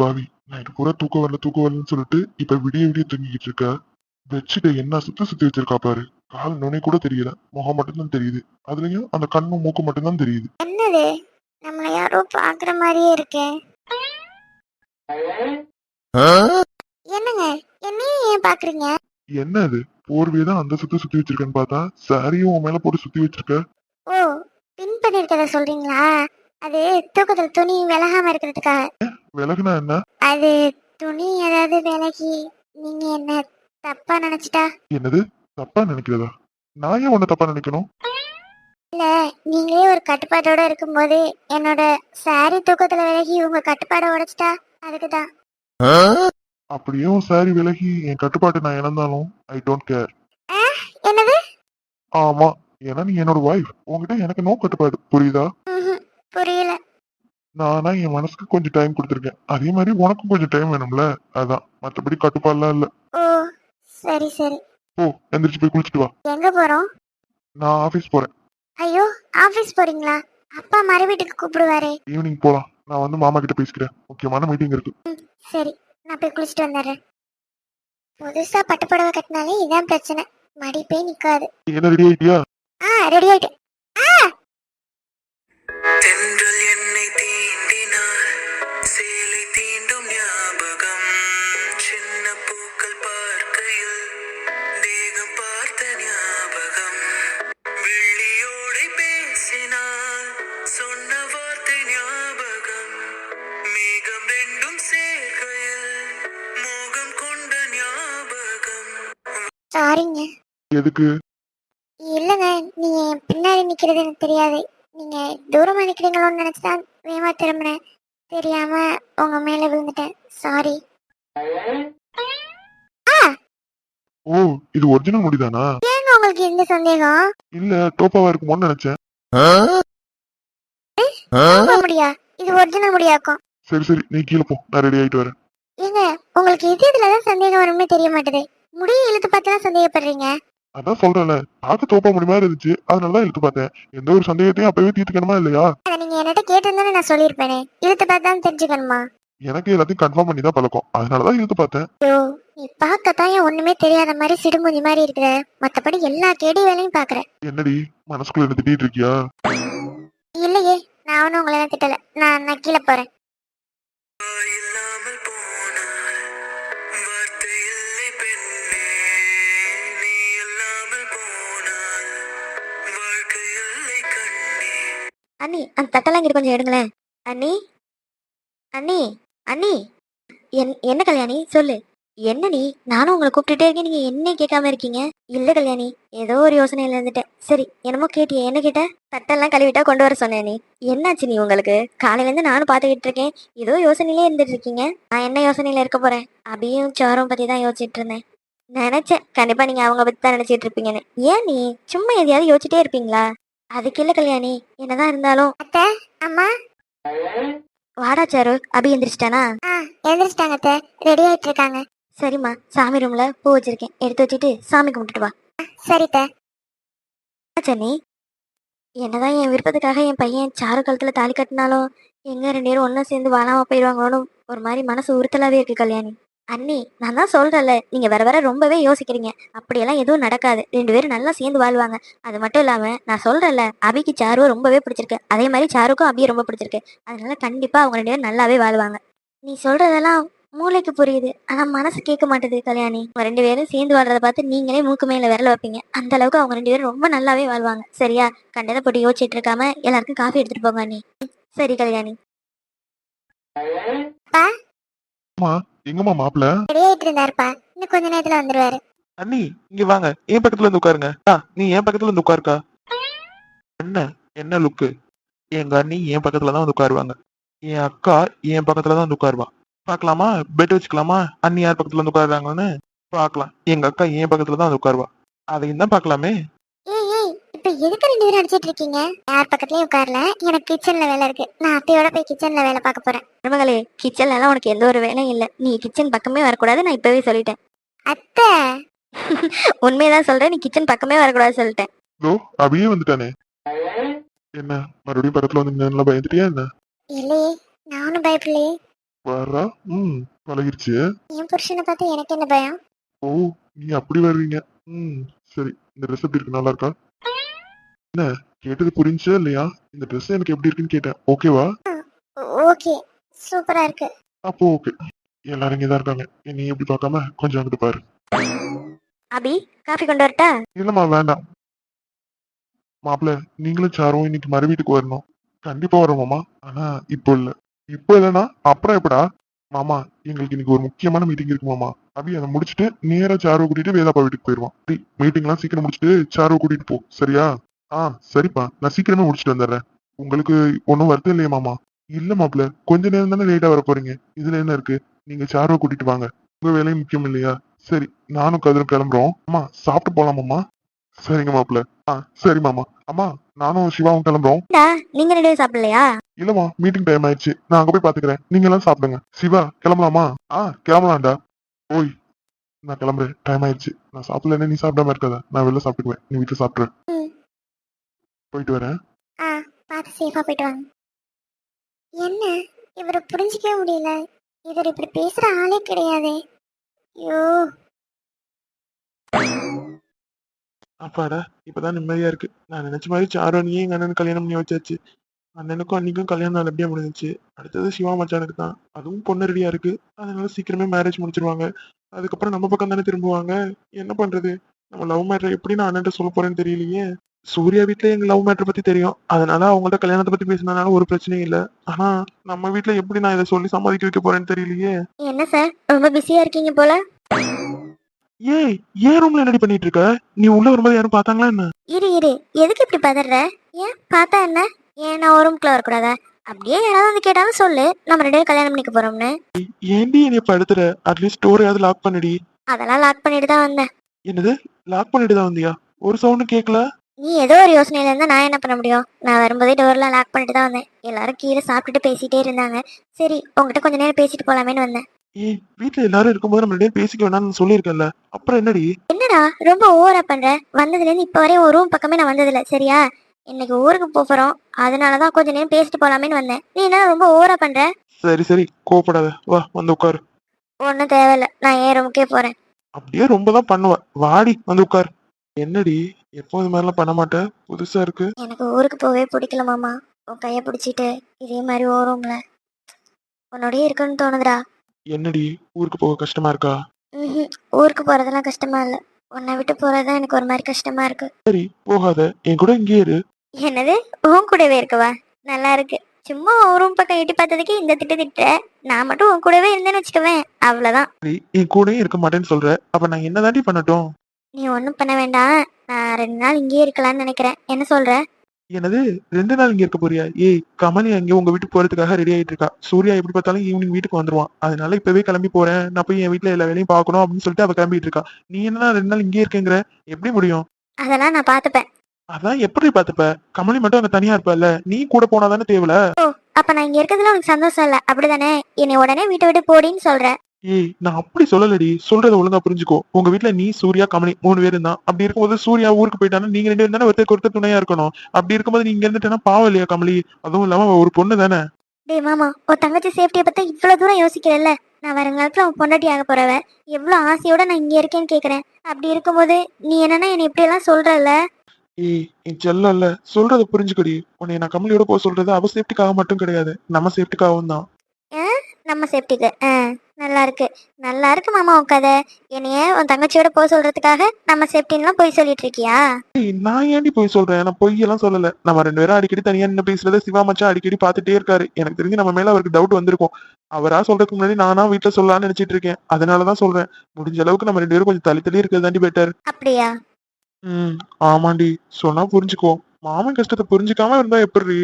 பாவி நைட்டு பூரா தூக்கம் வரல தூக்கம் வரலன்னு சொல்லிட்டு இப்ப விடிய விடிய தூங்கிக்கிட்டு இருக்க. பெட்ஷீட்டை என்ன சுத்தி சுத்தி வச்சிருக்கா பாரு. கால் நுனி கூட தெரியல. முகம் மட்டும்தான் தெரியுது. அதுலயும் அந்த கண்ணு மூக்கு மட்டும்தான் தெரியுது. என்னது? நம்மள யாரோ பாக்குற மாதிரியே இருக்கே. என்னங்க? என்னையும் ஏன் பாக்குறீங்க? என்ன அது போர்வையை தான் அந்த சுத்தி சுத்தி வச்சிருக்கேன்னு பார்த்தா சாரியும் உன் மேல போட்டு சுத்தி வச்சிருக்க. ஓ பின் பண்ணிருக்கத சொல்றீங்களா? அது தூக்கத்துல துணி விலகாம இருக்கிறதுக்காக. விலகுனா என்ன? அது துணி ஏதாவது விலகி நீங்க என்ன தப்பா நினைச்சிட்டா? என்னது? தப்பா நினைக்கிறதா? நான் ஏன் உன்னை தப்பா நினைக்கணும்? இல்ல நீங்களே ஒரு கட்டுப்பாட்டோட இருக்கும்போது என்னோட சாரி தூக்கத்துல விலகி உங்க கட்டுப்பாட உடைச்சிட்டா அதுக்குதான். அப்படியே உன் சாரி விலகி என் கட்டுப்பாட்டை நான் இழந்தாலும் ஐ டோன்ட் கேர் என்னது? ஆமா ஏன்னா நீ என்னோட வைஃப் உன்கிட்ட எனக்கு நோ கட்டுப்பாடு. புரியுதா? புரியல. நானா என் மனசுக்கு கொஞ்சம் டைம் கொடுத்துருக்கேன். அதே மாதிரி உனக்கும் கொஞ்சம் டைம் வேணும்ல? அதான். மத்தபடி கட்டுப்பாடுலாம் இல்ல. சரி சரி. ஓ எந்திரிச்சு போய் குளிச்சுட்டு வா. எங்க போறோம்? நான் ஆபீஸ் போறேன். ஐயோ ஆபீஸ் போறீங்களா? அப்பா மறு வீட்டுக்கு கூப்பிடுவாரே. ஈவினிங் போலாம். நான் வந்து மாமா கிட்ட பேசிக்கிறேன். முக்கியமான மீட்டிங் இருக்கு. சரி. நான் போய் குளிச்சுட்டு வந்துடுறேன். புதுசா பட்டு புடவை கட்டினாலே இதான் பிரச்சனை. மடிப்பே நிக்காது. என்ன ரெடி ஆயிட்டியா? ஆ ரெடி ஆயிட்டேன். சாரிங்க எதுக்கு? இல்லைங்க நீங்க என் பின்னாடி நிக்கிறது எனக்கு தெரியாது. நீங்க தூரமா நிக்கிறீங்களோன்னு நினைச்சுதான் வேகமா திரும்பினேன். தெரியாம உங்க மேல விழுந்துட்டேன். சாரி ஓ இது ஒரிஜினல் முடிதானா? ஏங்க உங்களுக்கு இந்த சந்தேகம்? இல்ல டோப்பாவா இருக்குமோன்னு நினைச்சேன். நம்ப முடியா? இது ஒரிஜினல் முடியாக்கும் சரி சரி நீ கீழே போ. நான் ரெடி ஆயிட்டு வரேன். ஏங்க உங்களுக்கு எது இதுலதான் சந்தேகம் வரும்னு தெரிய மாட்டேது. முடிய இழுத்து பார்த்துதான் சந்தேகப்படுறீங்க. அதான் சொல்றேன்ல. பார்க்க தோப்பா முடியுமா இருந்துச்சு. அதனாலதான் இழுத்து பார்த்தேன். எந்த ஒரு சந்தேகத்தையும் அப்பவே தீர்த்துக்கணுமா இல்லையா? அதை நீங்க என்கிட்ட கேட்டிருந்தானே நான் சொல்லியிருப்பேனே. இழுத்து பார்த்து தெரிஞ்சுக்கணுமா? எனக்கு எல்லாத்தையும் கன்ஃபார்ம் பண்ணி தான் பழக்கம். அதனாலதான் இழுத்து பார்த்தேன். ஐயோ நீ பார்க்கத்தான் ஏன் ஒண்ணுமே தெரியாத மாதிரி சிடுமூஞ்சி மாதிரி இருக்கிற? மத்தபடி எல்லா கேடி வேலையும் பாக்குற என்னடி மனசுக்குள்ள என்ன திட்டிட்டு இருக்கியா? இல்லையே நான் ஒன்றும் உங்களை திட்டல. நான் நான் கீழே போறேன். அண்ணி அந்த தட்டெல்லாம் இங்கிட்டு கொஞ்சம் எடுங்களேன். அண்ணி? அண்ணி அண்ணி! என் என்ன கல்யாணி? சொல்லு. என்ன நீ? நானும் உங்களை கூப்பிட்டுட்டே இருக்கேன். நீங்க என்ன கேட்காம இருக்கீங்க. இல்ல கல்யாணி ஏதோ ஒரு யோசனையில் இருந்துட்டேன். சரி என்னமோ கேட்டியே என்ன கேட்ட? தட்டெல்லாம் கழுவிட்டா கொண்டு வர சொன்னேன் நீ. என்னாச்சு நீ உங்களுக்கு? காலையில இருந்து நானும் பாத்துக்கிட்டு இருக்கேன். ஏதோ யோசனையிலே இருந்துட்டு இருக்கீங்க. நான் என்ன யோசனையில இருக்க போறேன்? அபியும் சோரம் பத்தி தான் யோசிச்சுட்டு இருந்தேன். நினைச்சேன். கண்டிப்பா நீங்க அவங்க பத்தி தான் நினைச்சிட்டு இருப்பீங்கன்னு. ஏன் நீ? சும்மா எதையாவது யோசிச்சுட்டே இருப்பீங்களா? அதுக்கு இல்ல கல்யாணி. என்னதான் இருந்தாலும். அத்தை அம்மா. வாடா சாரு. அபி எந்திரிச்சிட்டானா? ஆ எந்திரிச்சிட்டாங்க அத்தை. ரெடி ஆயிட்டு இருக்காங்க சரிம்மா. சாமி ரூம்ல பூ வச்சிருக்கேன். எடுத்து வச்சுட்டு சாமி கும்பிட்டுட்டு வா. சரி சனி என்னதான் என் விருப்பத்துக்காக என் பையன் சாரு கழுத்துல தாலி கட்டினாலும் எங்க ரெண்டு பேரும் ஒண்ணா சேர்ந்து வாழாம போயிடுவாங்களோன்னு ஒரு மாதிரி மனசு உறுத்தலாவே இருக்கு கல்யாணி. அண்ணி நான் தான் சொல்றேன்ல. நீங்க வர வர ரொம்பவே யோசிக்கிறீங்க. அப்படியெல்லாம் எதுவும் நடக்காது. ரெண்டு பேரும் நல்லா சேர்ந்து வாழ்வாங்க. அது மட்டும் இல்லாம நான் சொல்றேன்ல அபிக்கு சாருவை ரொம்பவே பிடிச்சிருக்கு. அதே மாதிரி சாருக்கும் அபியை ரொம்ப பிடிச்சிருக்கு. அதனால கண்டிப்பா அவங்க ரெண்டு பேரும் நல்லாவே வாழ்வாங்க. நீ சொல்றதெல்லாம் மூளைக்கு புரியுது. ஆனா மனசு கேட்க மாட்டேது கல்யாணி. அவங்க ரெண்டு பேரும் சேர்ந்து வாழ்றத பார்த்து நீங்களே மூக்கு மேல விரல வைப்பீங்க. அந்த அளவுக்கு அவங்க ரெண்டு பேரும் ரொம்ப நல்லாவே வாழ்வாங்க. சரியா? கண்டதை போட்டு யோசிச்சுட்டு இருக்காம எல்லாருக்கும் காஃபி எடுத்துட்டு போங்க நீ சரி கல்யாணி. எங்கம்மா? மாப்பிள ரெடி ஆயிட்டு இருந்தாருப்பா இன்னும் கொஞ்ச நேரத்துல வந்துருவாரு. அண்ணி இங்க வாங்க. என் பக்கத்துல வந்து உட்காருங்க. ஆ நீ என் பக்கத்துல வந்து உட்காருக்கா? என்ன? என்ன லுக்கு? எங்க அண்ணி என் பக்கத்துல தான் வந்து உட்காருவாங்க. என் அக்கா என் பக்கத்துல தான் வந்து உட்காருவா. பார்க்கலாமா பெட் வச்சுக்கலாமா? அண்ணி யார் பக்கத்துல வந்து உட்காருறாங்கன்னு? பார்க்கலாம் எங்க அக்கா என் பக்கத்துல தான் வந்து உட்காருவா. அதையும் தான் பார்க்கலாமே ஏய் இப்ப எதுக்கு ரெண்டு பேரும் அடிச்சிட்டு இருக்கீங்க? யார் பக்கத்துலயும் உட்காரல. எனக்கு கிச்சன்ல வேலை இருக்கு. நான் அத்தையோட போய் கிச்சன்ல வேலை பார்க்க போறேன். மருமகளே கிச்சன்ல எல்லாம் உனக்கு எந்த ஒரு வேலையும் இல்ல. நீ கிச்சன் பக்கமே வரக்கூடாது நான் இப்பவே சொல்லிட்டேன். அத்தை! உண்மையதான் சொல்றேன். நீ கிச்சன் பக்கமே வரக்கூடாது சொல்லிட்டேன். இதோ அபியே வந்துட்டானே. என்ன? மறுபடியும் பக்கத்துல வந்து நின்னு பயந்துட்டியா என்ன? இல்லையே நானும் பயப்படலையே. வரா? ம் பழகிருச்சு. என் புருஷனை பார்த்து எனக்கு என்ன பயம்? ஓ நீ அப்படி வருவீங்க ம் சரி. இந்த ட்ரெஸ் எப்படி இருக்கு? நல்லா இருக்கா? என்ன? கேட்டது புரிஞ்சா இல்லையா? இந்த ட்ரெஸ் எனக்கு எப்படி இருக்குன்னு கேட்டேன். ஓகேவா ஓகே சூப்பரா இருக்கு. அப்போ ஓகே எல்லாரும் இங்கே தான் இருக்காங்க. நீ எப்படி பார்க்காம கொஞ்சம் அங்கிட்டு பாரு. அபி காஃபி கொண்டு வரட்டா? இல்லம்மா வேண்டாம். மாப்பிள்ள நீங்களும் சாரும் இன்னைக்கு மறு வீட்டுக்கு வரணும். கண்டிப்பா வரோம் மாமா. ஆனா இப்போ இல்ல. இப்போ இல்லைன்னா அப்புறம் எப்படா? மாமா எங்களுக்கு இன்னைக்கு ஒரு முக்கியமான மீட்டிங் இருக்கு மாமா. அபி அதை முடிச்சுட்டு நேரா சாருவை கூட்டிட்டு வேதாப்பா வீட்டுக்கு போயிருவான் மீட்டிங் எல்லாம் சீக்கிரம் முடிச்சுட்டு சாருவை கூட்டிட்டு போ. சரியா? ஆ சரிப்பா. நான் சீக்கிரமே முடிச்சுட்டு வந்துடுறேன். உங்களுக்கு ஒன்றும் வருத்தம் இல்லையா மாமா? இல்ல மாப்பிள்ள. கொஞ்ச நேரம் தானே லேட்டா வர போறீங்க. இதுல என்ன இருக்கு? நீங்க சாருவை கூட்டிட்டு வாங்க. உங்க வேலையும் முக்கியம் இல்லையா? சரி நானும் கதிரும் கிளம்புறோம். அம்மா சாப்பிட்டு போலாமாம்மா சரிங்க மாப்பிள்ள. ஆ சரி மாமா. அம்மா நானும் சிவாவும் கிளம்புறோம். நீங்க பேரும் சாப்பிடலையா? இல்லம்மா மீட்டிங் டைம் ஆயிடுச்சு. நான் அங்க போய் பாத்துக்கிறேன். நீங்க எல்லாம் சாப்பிடுங்க. சிவா கிளம்பலாமா? ஆ கிளம்பலாம்டா. ஓய் நான் கிளம்புறேன். டைம் ஆயிடுச்சு. நான் சாப்பிடலன்னு நீ சாப்பிடாம இருக்காத. நான் வெளில சாப்பிட்டுக்குவேன். நீ வீட்டுல சாப்பிட்டுரு. போயிட்டு வரேன். ஆ பார்த்து சேஃபா போயிட்டு வாங்க. என்ன? இவரை புரிஞ்சிக்கவே முடியல. இவர் இப்படி பேசுற ஆளே கிடையாதே. ஐயோ. அப்பாடா இப்பதான் நிம்மதியா இருக்கு. நான் நினைச்ச மாதிரி சாரோனியே எங்க அண்ணனுக்கு கல்யாணம் பண்ணி வச்சாச்சு. அண்ணனுக்கும் அன்னைக்கும் கல்யாணம் நல்லபடியா முடிஞ்சிச்சு. அடுத்தது சிவா மச்சானுக்கு தான். அதுவும் பொண்ணு ரெடியா இருக்கு. அதனால சீக்கிரமே மேரேஜ் முடிச்சிருவாங்க. அதுக்கப்புறம் நம்ம பக்கம் தானே திரும்புவாங்க. என்ன பண்றது? நம்ம லவ் மேட்டர் எப்படி நான் அண்ணன்ட்ட சொல்ல போறேன்னு தெரியலையே. சூர்யா வீட்ல எங்க லவ் மேட்டர் பத்தி தெரியும். அதனால அவங்கள்ட்ட கல்யாணத்தை பத்தி பேசினதுனால ஒரு பிரச்சனையும் இல்ல. ஆனா நம்ம வீட்ல எப்படி நான் இதை சொல்லி சமாளிக்க வைக்க போறேன்னு தெரியலையே. என்ன சார் ரொம்ப பிஸியா இருக்கீங்க போல. ஏய் ஏன் ரூம்ல என்னடி பண்ணிட்டு இருக்க? நீ உள்ள வரும்போது யாரும் பார்த்தாங்களா என்ன? இரு இரு. எதுக்கு இப்படி பதற? ஏன்? பார்த்தா என்ன? ஏன் நான் ஒரு ரூம்குள்ள வரக்கூடாதா? அப்படியே யாராவது வந்து கேட்டாலும் சொல்லு. நம்ம ரெண்டு பேரும் கல்யாணம் பண்ணிக்க போறோம்னு. ஏன்டி என்னைய படுத்துற? அட்லீஸ்ட் டோரையாவது லாக் பண்ணிடி. அதெல்லாம் லாக் பண்ணிட்டு தான் வந்தேன். என்னது? லாக் பண்ணிட்டு தான் வந்தியா? ஒரு சவுண்டும் கேட்கல நீ ஏதோ ஒரு யோசனையில இருந்தா நான் என்ன பண்ண முடியும்? நான் வரும்போதே டோர்லாம் லாக் பண்ணிட்டு தான் வந்தேன். எல்லாரும் கீழே சாப்பிட்டுட்டு பேசிட்டே இருந்தாங்க. சரி உங்ககிட்ட கொஞ்ச நேரம் பேசிட்டு போலாமேன்னு வந்தேன். ஏய் வீட்ல எல்லாரும் இருக்கும்போது நம்ம ரெண்டு பேசிக்க வேணாம்னு சொல்லியிருக்கேன்ல. அப்புறம் என்னடி? என்னடா ரொம்ப ஓவரா பண்ற? வந்ததுல இருந்து இப்ப வரையும் ஒரு ரூம் பக்கமே நான் வந்ததில்ல சரியா? இன்னைக்கு ஊருக்கு போறோம். அதனாலதான் கொஞ்ச நேரம் பேசிட்டு போலாமேன்னு வந்தேன். நீ என்ன ரொம்ப ஓவரா பண்ற? சரி சரி கோவப்படாத. வா வந்து உட்காரு. ஒன்றும் தேவையில்ல. நான் ஏன் ரூமுக்கே போறேன். அப்படியே ரொம்ப தான் பண்ணுவ. வாடி வந்து உட்காரு. என்னடி? எப்போ இது மாதிரிலாம் பண்ண மாட்டேன். புதுசா இருக்கு. எனக்கு ஊருக்கு போகவே பிடிக்கல மாமா. உன் கையை பிடிச்சிட்டு இதே மாதிரி ஓ ரூம்ல உன்னோடயே இருக்கணும்னு தோணுதுடா. என்னடி? ஊருக்கு போக கஷ்டமா இருக்கா? ம்ஹும். ஊருக்கு போறதெல்லாம் கஷ்டமா இல்ல. உன்னை விட்டு போறதுதான் எனக்கு ஒரு மாதிரி கஷ்டமா இருக்கு. சரி போகாத. என் கூட இங்கே இரு. என்னது? உன் கூடவே இருக்கவா? நல்லா இருக்கு. சும்மா உன் ரூம் பக்கம் எட்டி பார்த்ததுக்கு இந்த திட்டு திட்டுற. நான் மட்டும் உன் கூடவே இருந்தேன்னு வச்சுக்கவேன். அவ்வளவுதான். சரி என் கூடயும் இருக்க மாட்டேன்னு சொல்ற. அப்ப நான் என்னதாண்டி பண்ணட்டும்? நீ ஒன்றும் பண்ண வேண்டாம். நான் ரெண்டு நாள் இங்கேயே இருக்கலாம்னு நினைக்கிறேன். என்ன சொல்ற? என்னது? ரெண்டு நாள் இங்க இருக்க போறியா? ஏய் கமலி அங்கே உங்க வீட்டுக்கு போறதுக்காக ரெடி ஆயிட்டு இருக்கா. சூர்யா எப்படி பார்த்தாலும் ஈவினிங் வீட்டுக்கு வந்துருவான். அதனால இப்பவே கிளம்பி போறேன். நான் போய் என் வீட்ல எல்லா வேலையும் பார்க்கணும் அப்படின்னு சொல்லிட்டு அவ கிளம்பிட்டு இருக்கா. நீ என்ன ரெண்டு நாள் இங்கே இருக்கேங்கிற? எப்படி முடியும்? அதெல்லாம் நான் பார்த்துப்பேன். அதான் எப்படி பாத்துப்ப கமலி மட்டும் அங்க தனியா இருப்பல்ல. நீ கூட போனாதானே தேவல? அப்ப நான் இங்க இருக்கிறதுல உனக்கு சந்தோஷம் இல்ல. அப்படிதானே? என்னை உடனே வீட்டை விட்டு போடின்னு சொல்ற. ஏய் நான் அப்படி சொல்லலடி. சொல்றத ஒழுங்கா புரிஞ்சுக்கோ. உங்க வீட்ல நீ சூர்யா கமலி மூணு பேர் தான் அப்படி இருக்கும்போது சூர்யா ஊருக்கு போயிட்டானா நீங்க ரெண்டு பேரும் தானே ஒருத்தருக்கு ஒருத்தர் துணையா இருக்கணும். அப்படி இருக்கும்போது நீங்க இருந்துட்டேன்னா பாவம் இல்லையா கமலி? அதுவும் இல்லாம ஒரு பொண்ணு தானே? டேய் மாமா உன் தங்கச்சி சேஃப்டியை பத்தி இவ்வளவு தூரம் யோசிக்கிறல்ல நான் வருங்காலத்துல உன் பொண்டாட்டி ஆக போறவ. எவ்வளவு ஆசையோட நான் இங்க இருக்கேன்னு கேக்குறேன். அப்படி இருக்கும்போது நீ என்னன்னா என்னை இப்படி எல்லாம் சொல்றல்ல? ஏய் என் செல்லம் இல்ல சொல்றத புரிஞ்சுக்கடி. உன்னை நான் கமலியோட போக சொல்றது அவ சேஃப்டிக்காக மட்டும் கிடையாது. நம்ம சேஃப்டிக்காகவும் தான். நம்ம சேஃப்டிக்கு நல்லா இருக்கு நல்லா இருக்கு மாமா உன் கதை. என்னைய உன் தங்கச்சியோட போக சொல்றதுக்காக நம்ம சேஃப்டின்லாம் போய் சொல்லிட்டு இருக்கியா ஏய் நான் ஏன்டி போய் சொல்றேன்? நான் பொய் எல்லாம் சொல்லல. நம்ம ரெண்டு பேரும் அடிக்கடி தனியா நின்று பேசுறத சிவா மச்சான் அடிக்கடி பார்த்துட்டே இருக்காரு. எனக்கு தெரிஞ்சு நம்ம மேல அவருக்கு டவுட் வந்திருக்கும். அவரா சொல்றதுக்கு முன்னாடி நானா வீட்டுல சொல்லலாம்னு நினைச்சிட்டு இருக்கேன். அதனாலதான் சொல்றேன். முடிஞ்ச அளவுக்கு நம்ம ரெண்டு பேரும் கொஞ்சம் தள்ளி தள்ளி இருக்கிறது தாண்டி பெட்டர் அப்படியா? ம் ஆமாண்டி. சொன்னா புரிஞ்சுக்கோ மாமன் கஷ்டத்தை புரிஞ்சுக்காம இருந்தா எப்படி?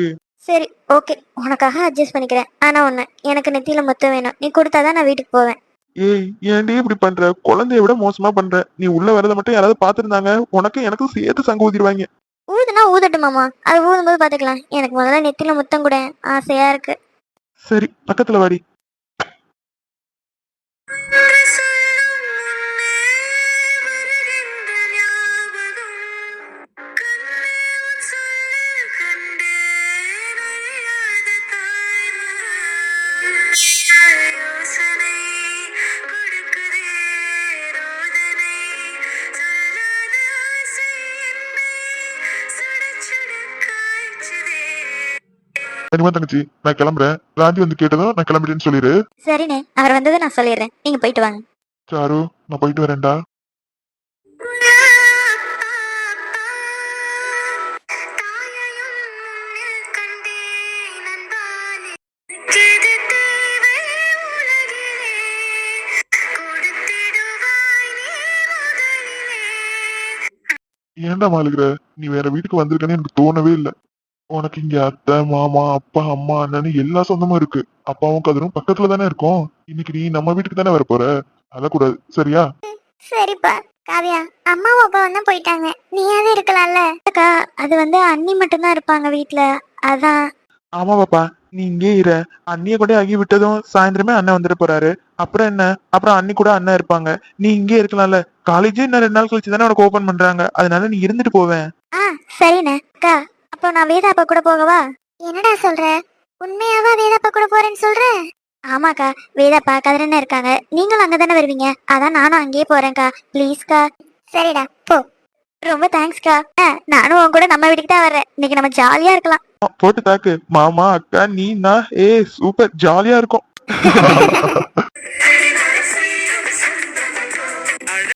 சரி ஓகே உனக்காக அட்ஜஸ்ட் பண்ணிக்கிறேன். ஆனா ஒண்ணு எனக்கு நெத்தியில முத்தம் வேணும். நீ கொடுத்தாதான் நான் வீட்டுக்கு போவேன். ஏய் ஏன்டி இப்படி பண்ற? குழந்தைய விட மோசமா பண்ற. நீ உள்ள வரத மட்டும் யாராவது பாத்துருந்தாங்க உனக்கும் எனக்கும் சேர்த்து சங்கு ஊதிடுவாங்க. ஊதுனா ஊதட்டும் மாமா. அது ஊதும்போது பாத்துக்கலாம் எனக்கு முதல்ல நெத்தியில முத்தம் கூட. ஆசையா இருக்கு. சரி பக்கத்துல வாடி. சரிமா தங்கச்சி நான் கிளம்புறேன். ராண்டி வந்து கேட்டதும் நான் கிளம்பிட்டேன்னு சொல்லிடு சரிண்ணே அவர் வந்ததை நான் சொல்லிடுறேன். நீங்க போயிட்டு வாங்க. சாரு நான் போயிட்டு வரேன்டா. ஏன்டா மாளுகிற நீ வேற வீட்டுக்கு வந்திருக்கன்னு எனக்கு தோணவே இல்லை. உனக்கு இங்க அத்தை மாமா அப்பா அம்மா அண்ணன்னு எல்லா சொந்தமும் இருக்கு. அப்பாவும் கதரும் பக்கத்துல தானே இருக்கோம். இன்னைக்கு நீ நம்ம வீட்டுக்கு தானே வர போற அழக்கூடாது சரியா? சரிப்பா. காவியா அம்மாவும் அப்பாவும் தான் போயிட்டாங்க. நீயாவது இருக்கலாம்ல? அக்கா அது வந்து அண்ணி மட்டும்தான் இருப்பாங்க வீட்ல. அதான். ஆமா பாப்பா. நீ இங்கே இரு. அண்ணிய கூட ஆகி விட்டதும் சாயந்தரமே அண்ணன் வந்துட்டு போறாரு. அப்புறம் என்ன? அப்புறம் அண்ணி கூட அண்ணன் இருப்பாங்க. நீ இங்கே இருக்கலாம்ல. காலேஜ் இன்னும் ரெண்டு நாள் கழிச்சு தானே உனக்கு ஓபன் பண்றாங்க. அதனால நீ இருந்துட்டு போவேன். ஆ சரிண்ணே. அக்கா அப்போ நான் வேதா அப்பா கூட போகவா? என்னடா சொல்ற? உண்மையாவா வேதாப்பா கூட போறேன்னு சொல்ற? ஆமாக்கா வேதாப்பா கதிரண்ண இருக்காங்க. நீங்களும் அங்க தானே வருவீங்க? அதான் நானும் அங்கேயே போறேன்க்கா. ப்ளீஸ்க்கா. சரிடா போ. ரொம்ப தேங்க்ஸ்க்கா. ஆ, நானும் உன் கூட நம்ம வீட்டுக்கு தான் வர்றேன். இன்னைக்கு நம்ம ஜாலியா இருக்கலாம். ஆ, போட்டு தாக்கு. மாமா அக்கா நீ நான்? ஏ சூப்பர். ஜாலியா இருக்கும்.